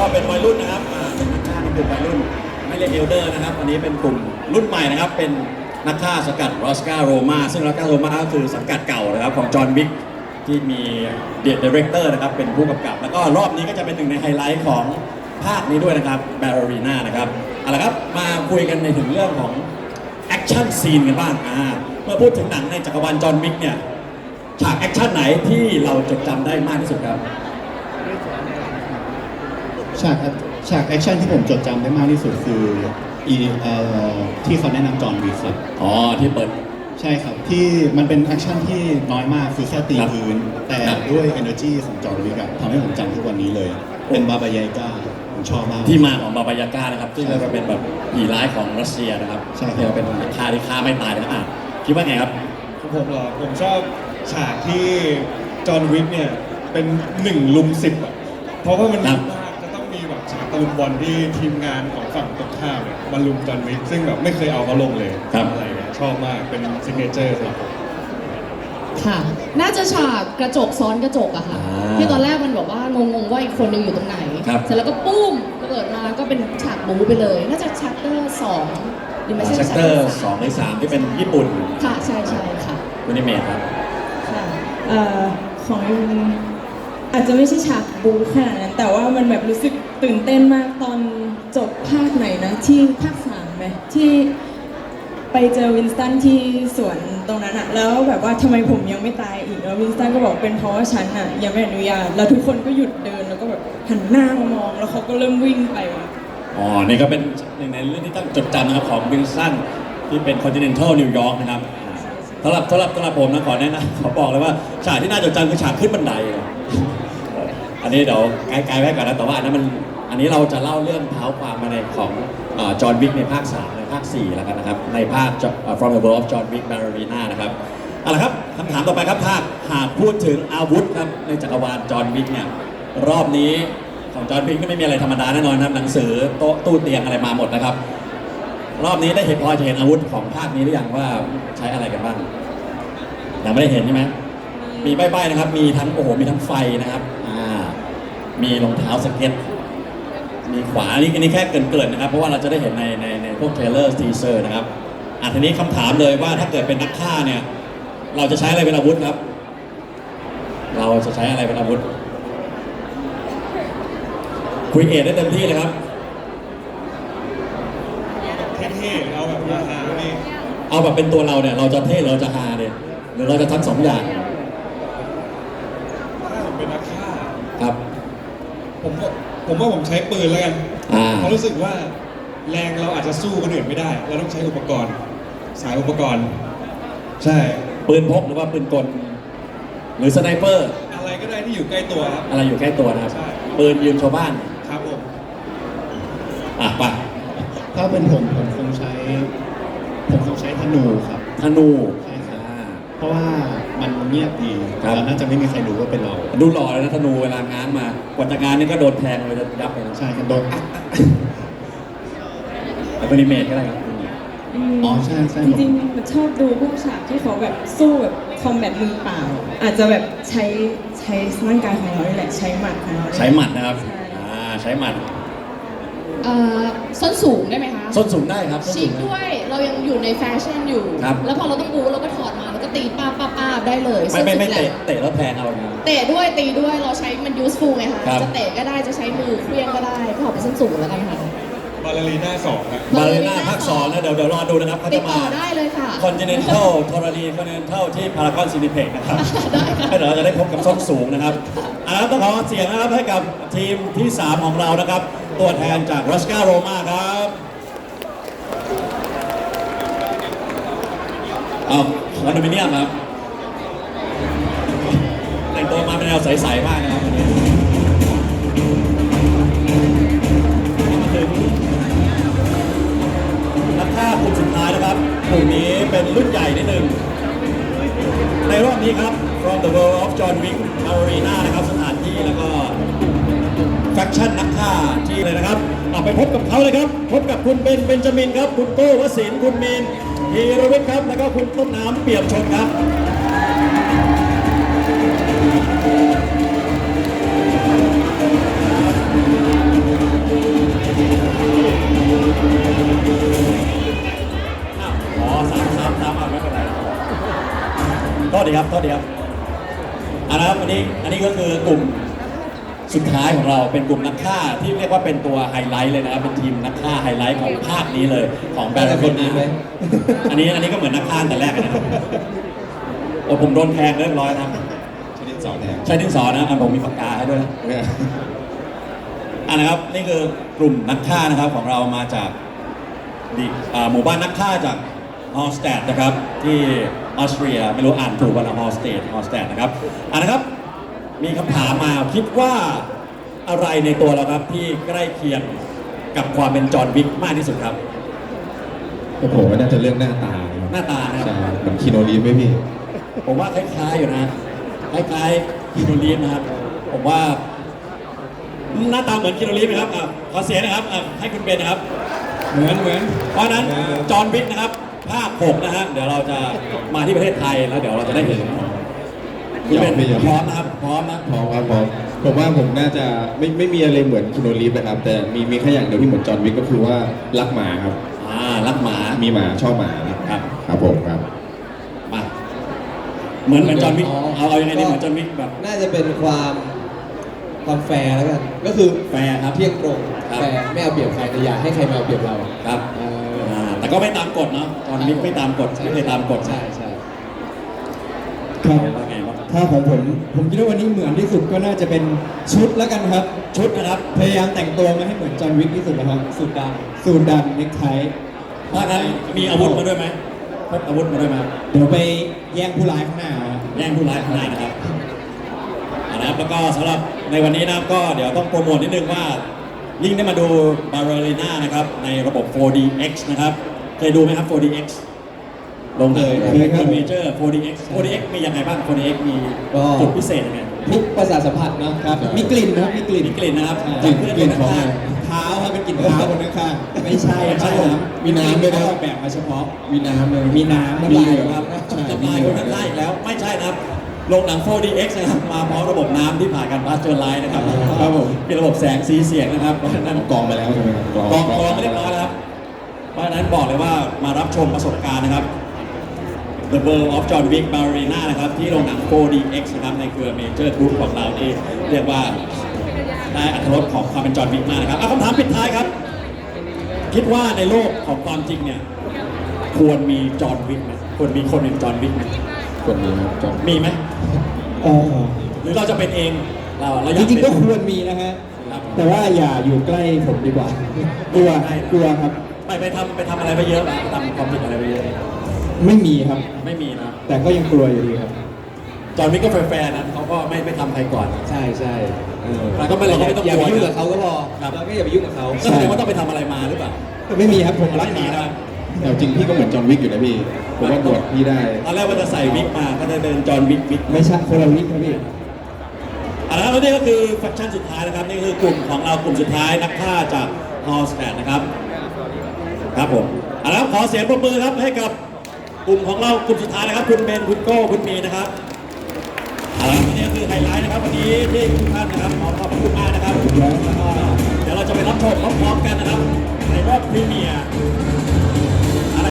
ก็เป็นวัยรุ่นนะครับอ่าเป็นนักฆ่าในกลุ่มวัยรุ่น ไม่เรียกเอลเดอร์นะครับอันนี้เป็นกลุ่มรุ่นใหม่นะครับ เป็นนักฆ่าสกัดรอสกาโรมาซึ่งรอสกาโรมาก็คือสังกัดเก่านะครับของจอห์นวิกที่มีเดียดดีเรคเตอร์นะครับเป็นผู้กำกับ แล้วก็รอบนี้ก็จะเป็นหนึ่งในไฮไลท์ของภาคนี้ด้วยนะครับแบร r ีนานะครับเอาละครับมาคุยกันในถึงเรื่องของแอคชั่นซีนกันบ้างอ่าเมื่อพูดถึงหนังในจักรวาลจอห์นวิกเนี่ยฉากแอคชั่นไหนที่เราจดจำได้มากที่สุดครับ ฉากฉากแอคชั่นที่ผมจดจำได้มากที่สุดคืออีเอ่อที่เขาแนะนำจอห์นวีครับ อ๋อที่เปิด ใช่ครับ ที่มันเป็นแอคชั่นที่น้อยมากคือแค่ตีครับพื้น แต่ครับ ด้วย energy ของจอห์นวีอะทำให้ผมจำทุกวันนี้เลย เป็นบาบายาก้าผมชอบมาก ที่มาของบาบายาก้านะครับซึ่งก็เป็นแบบผีร้ายของรัสเซียนะครับใช่ครับ ที่เป็นฆ่าที่ฆ่าไม่ตายนะครับอะคิดว่าไงครับ ของผมเหรอผมชอบฉากที่จอห์นวิกเนี่ย เป็นหนึ่งลุมสิบอะเพราะว่ามันครัดุบ ลุมบอลที่ทีมงานของฝั่งตรงข้ามเนี่ยมาลุมจอห์นวิกซึ่งแบบไม่เคยเอาเขาลงเลยครับ อะไรเนี่ยชอบมากเป็นซิกเนเจอร์สำหรับผม ค่ะ น่าจะฉากกระจกซ้อนกระจกอะค่ะ อ่าที่ตอนแรกมันแบบว่างงๆว่าอีกคนนึงอยู่ตรงไหน ครับ เสร็จแล้วก็ปุ้มระเบิดมาก็เป็นฉากบู๊ไปเลย น่าจะชัตเตอร์สองหรือไม่ใช่ชักเตอร์สองหรือสามที่เป็นญี่ปุ่นค่ะใช่ใช่ค่ะคุณนิเมะครับ ค่ะเอ่อของยูอาจจะไม่ใช่ฉากบู๊ขนาดนั้น แต่ว่ามันแบบรู้สึก ตื่นเต้นมากตอนจบภาคไหนนะ ที่ภาคสามไหมที่ไปเจอวินสตันที่สวนตรงนั้นอะแล้วแบบว่าทำไมผมยังไม่ตายอีกแล้ววินสตันก็บอกเป็นเพราะว่าฉันอะยังไม่อนุญาตแล้วทุกคนก็หยุดเดินแล้วก็แบบหันหน้ามามอง แล้วเขาก็เริ่มวิ่งไปอ๋อนี่ก็เป็นหนึ่งในเรื่องที่ต้องจดจำนะครับของวิลสันที่เป็น Continental New York นะครับสำหรับสำหรับสำหรับผมนะขอแนะนำขอบอกเลยว่าฉากที่น่าจดจำคือฉากขึ้นบันไดเลย อันนี้เดี๋ยวไกลๆไว้ก่อนนะแต่ว่าอันนั้นมันอันนี้เราจะเล่าเรื่องเท้าความมาในของจอห์นวิกในภาค3ในภาค4แล้วกันนะครับ ในภาค From the World of John Wick Ballerina นะครับเอาละครับคำถามต่อไปครับภาคหากพูดถึงอาวุธครับในจักรวาลจอห์นวิกเนี่ยรอบนี้ของจอห์นวิกนี่ไม่มีอะไรธรรมดาแน่นอนนะครับหนังสือโต๊ะตู้เตียงอะไรมาหมดนะครับ รอบนี้ได้เห็นพอจะเห็นอาวุธของภาคนี้หรือยังว่าใช้อะไรกันบ้างยังไม่ได้เห็นใช่ไหมมีใบ้ๆนะครับ มีทั้งโอ้โหมีทั้งไฟนะครับ มีรองเท้าสเก็ต มีขวาอันนี้อันนี้แค่เกรินๆนะครับ เพราะว่าเราจะได้เห็นในในในพวกเทรลเลอร์ทีเซอร์นะครับอะทีนี้คำถามเลยว่าถ้าเกิดเป็นนักฆ่าเนี่ย เราจะใช้อะไรเป็นอาวุธครับ เราจะใช้อะไรเป็นอาวุธคุยเอทได้เต็มที่เลยครับ เท่ๆเอาแบบราคานี่เอาแบบเป็นตัวเราเนี่ย เราจะเท่หรือเราจะฮาเนี่ยหรือเราจะทั้งสองอย่าง ถ้าผมเป็นนักฆ่า ครับ ผมก็ผมว่าผมใช้ปืนแล้วกันอ่า เพราะรู้สึกว่าแรงเราอาจจะสู้คนอื่นไม่ได้ เราต้องใช้อุปกรณ์ สายอุปกรณ์ ใช่ ปืนพกหรือว่าปืนกล หรือสไนเปอร์ อะไรก็ได้ที่อยู่ใกล้ตัวครับ อะไรอยู่ใกล้ตัวนะครับ ใช่ ปืนยืมชาวบ้าน ครับผมอะไปถ้าเป็นผมผมคงใช้ ผมคงใช้ธนูครับ ธนูใช่ครับ อ่าเพราะว่า มันเงียบดีครับแล้วน่าจะไม่มีใครรู้ว่าเป็นเรา ดูหล่อเลยนะธนูเวลาง้างมากว่าจะง้างนี่ก็โดนแทงเลยจะยับเลยนะใช่ครับโดนแล้วก็นิเมตก็ได้ครับอ๋อใช่ใช่ จริงๆมันชอบดูพวกฉากที่เขาแบบสู้แบบคอมแบทมือเปล่า อาจจะแบบใช้ใช้ร่างกายของเรานี่แหละใช้หมัดของเรานี่แหละใช้หมัดนะครับใช่ อ่าใช้หมัด เอ่อส้นสูงได้ไหมคะส้นสูงได้ครับส้นฉีสูกงได้ ด้วยเรายังอยู่ในแฟชั่นอยู่ ครับ แล้วพอเราต้องบู๊เราก็ถอดมาแล้วก็ตีป้าบป้าบป้าบได้เลยไม่ไม่ไม่ส้นสุดแหลเตะเตะแล้วแทงเอานะ เตะด้วยตีด้วยเราใช้มัน useful ไงคะครับ จะเตะก็ได้จะใช้มือเคลื่อนก็ได้ก็ขอเป็นส้นสูงแล้วกันค่ะ บาลลีน่าสองครับบาเลน่าภาคสองนะเดี๋ยวเดี๋ยวรอดูนะครับเขาติจะดมา ต่อได้เลยค่ะ Continental ทรณี Continental ที่พารากอนซินิเพกนะครับได้ค่ะ ให้เดี๋ยวเราจะได้พบกับส้นสูงนะครับอ่าต้องขอเสียงนะครับให้กับทีมที่ 3 ของเรานะครับ ตัวแทนจากรัสกาโรมาครับเอาคอนโดมิเนียมครับ แต่งตัวมาเป็นแนวใส ๆ มากนะครับ 5กลุ่มสุดท้ายนะครับกลุ่มนี้เป็นรุ่นใหญ่นิดหนึ่ง ในรอบนี้ครับ From the World of John Wick Arena นะครับสถานที่แล้วก็ Faction นักฆ่าที่เลยนะครับเอาไปพบกับเขาเลยครับ พบกับคุณเบนเบนจามินครับ คุณโก้วสิน คุณเมนธีรวิทครับ แล้วก็คุณต้นน้ำเปียบชนครับ สุดท้ายของเราเป็นกลุ่มนักฆ่าที่เรียกว่าเป็นตัวไฮไลท์เลยนะครับเป็นทีมนักฆ่าไฮไลท์ของภาคนี้เลยของแบรนด์คนนี้อันนี้อันนี้ก็เหมือนนักฆ่าแต่แรกเลยนะครับโอ้ผมโดนแทงเรียบร้อยนะครับชนิดสองแทนใช้ดินสอนะอะผมมีปากกาให้ด้วยนะอะนะครับนี่คือกลุ่มนักฆ่านะครับของเรามาจากดิอ่าหมู่บ้านนักฆ่าจากฮอลสแตดนะครับที่ออสเตรียไม่รู้อ่านถูกป่ะนะฮอลสเตดฮอลสแตดนะครับอะนะครับ มีคำถามมาคิดว่าอะไรในตัวเราครับที่ใกล้เคียงกับความเป็นจอห์นวิกมากที่สุดครับผมว่าน่าจะเรื่องหน้าตานะครับหน้าตานะครับใช่เหมือนคีโนรีฟไหมพี่ ผมว่าคล้ายๆอยู่นะคล้ายๆคิโนลีฟนะครับ ผมว่า หน้าตาเหมือนคิโนลีฟไหมครับอะขอเสียงนะครับอะให้คุณเบนนะครับ เหมือนเหมือน เพราะฉะนั้นจอห์นวิกนะครับ ภาค 6 นะฮะเดี๋ยวเราจะมาที่ประเทศไทยแล้วเดี๋ยวเราจะได้เห็น คุณเบนไม่ยอมพร้อมนะครับพร้อมนะพอครับพอผมว่าผมน่าจะไม่ไม่มีอะไรเหมือนคีโนรีฟนะครับ แต่มีมีแค่อย่างเดียวที่เหมือนจอห์นวิกก็คือว่ารักหมาครับอ่ารักหมามีหมาชอบหมาครับครับผมครับมาเหมือนเหมือนจอห์นวิกเอาเอายังไงดีเหมือนจอห์นวิกแบบน่าจะเป็นความความแฟร์แล้วกัน ก็คือแฟร์ครับเที่ยงตรงครับแฟร์ไม่เอาเปรียบใครแต่อย่าให้ใครมาเอาเปรียบเราครับเอออ่าแต่ก็ไม่ตามกฎเนาะจอห์นวิกไม่ตามกฎไม่เคยตามกฎใช่ใช่ ครับ ว่าไงบ้าง ถ้าของผมผมคิดว่าวันนี้เหมือนที่สุดก็น่าจะเป็นชุดแล้วกันครับ ชุดนะครับพยายามแต่งตัวมาให้เหมือนจอห์นวิกที่สุดนะครับสูทดำสูทดำเนคไทเพราะฉะนั้นมีอาวุธมาด้วยไหมพกอาวุธมาด้วยไหมครับเดี๋ยวไปแย่งผู้ร้ายข้างหน้าครับแย่งผู้ร้ายข้างในนะครับเอาละครับแล้วก็สำหรับในวันนี้นะครับก็เดี๋ยวต้องโปรโมทนิดนึงว่ายิ่งได้มาดูบาร์เรลิน่านะครับในระบบ 4DX นะครับเคยดูไหมครับ 4DX ลงเลยเคยครับ เมเจอร์ 4DX 4DX มียังไงบ้าง 4DX มีจุดพิเศษยังไงทุกประสาทสัมผัสเนอะครับ มีกลิ่นนะครับมีกลิ่น มีกลิ่นนะครับกลิ่นจากเพื่อนกลิ่นคของ ข้างเท้าครับเป็นกลิ่นเท้าคนข้างๆไม่ใช่ครับผมมีน้ำด้วยนะเขาออกแบบมาเฉพาะ มีน้ำเลยมีน้ำน้ำน้ำลาลายยคครัรับบใช่น้ำลายคนนั้นไล่อีกแล้วไม่ใช่นะครับโรงหนัง 4DX นะครับมาพร้อมระบบน้ำที่ผ่านการพาสเจอร์ไลน์นะครับครับผม เป็นระบบแสงสีเสียงนะครับเพราะฉะนั้นกองมาแล้วใช่ไหมครับกองกองไม่เรียบร้อยแล้วครับเพราะฉะนั้นบอกเลยว่ามารับชมประสบการณ์นะครับ The World of John Wick Ballerina นะครับ ที่โรงหนัง 4DX นะครับ ในเครือ Major Group ของเราที่เรียกว่าได้อัตรสของความเป็นจอห์นวิกมากนะครับเอาคำถามปิดท้ายครับ คิดว่าในโลกของความจริงเนี่ย ควรมีจอห์นวิกไหมควรมีคนเป็นจอห์นวิกไหมคนนี้ครับจอห์นมีไหมเออหรือเราจะเป็นเองเราเราอจยากริงๆเป็ก็นควรมีนะฮะ ครับแต่ว่าอย่าอยู่ใกล้ผมดีกว่า กลัว กลัวครับ ไปไปทำไปทำอะไรไปเยอะไปทำความผิดอะไรไปเยอะ ไม่มีครับ ไม่มีนะ แต่ก็ยังกลัวอยู่ดีครับจอห์นวิกก็แฟร์ๆนะเขาก็ไม่ไม่ทำใครก่อน ใช่ใช่เออเราก็ไม่เราก็ไม่ต้องอย่ากลัไปวยุ่งกับเขาก็พอครับ เราก็อย่าไปยุ่งกับเขาก็แสดงว่าต้องไปทำอะไรมาหรือเปล่าไม่มีครับผมรัไม่กมีหมานะแต่จริงพี่ก็เหมือนจอห์นวิกอยู่นะพี่ ผมว่าบวชพี่ได้ ตอนแรกว่าจะใส่วิกมาก็จะเป็นจอห์นวิกวิกไม่ใช่คนละวิกครับพี่เอาละครับแล้วนี่ก็คือแฟคชั่นสุดท้ายนะครับนี่คือกลุ่มของเรากลุ่มสุดท้ายนักฆ่าจากฮอลสแตดนะครับ ครับผมเอาละครับขอเสียงปรบมือครับให้กับก ลุ่มของเรากลุ่มสุดท้ายนะครับ คุณเบนคุณโก้คุณเมีนะครับเอาละนี่คือไฮไลท์นะครับ วันนี้ที่ทุกท่านนะครับขอขอบคุณมากนะครับแล้วก็เดี๋ยวเราจะไปรับชมพร้อมๆกันนะครับในรอบพรีเมียร์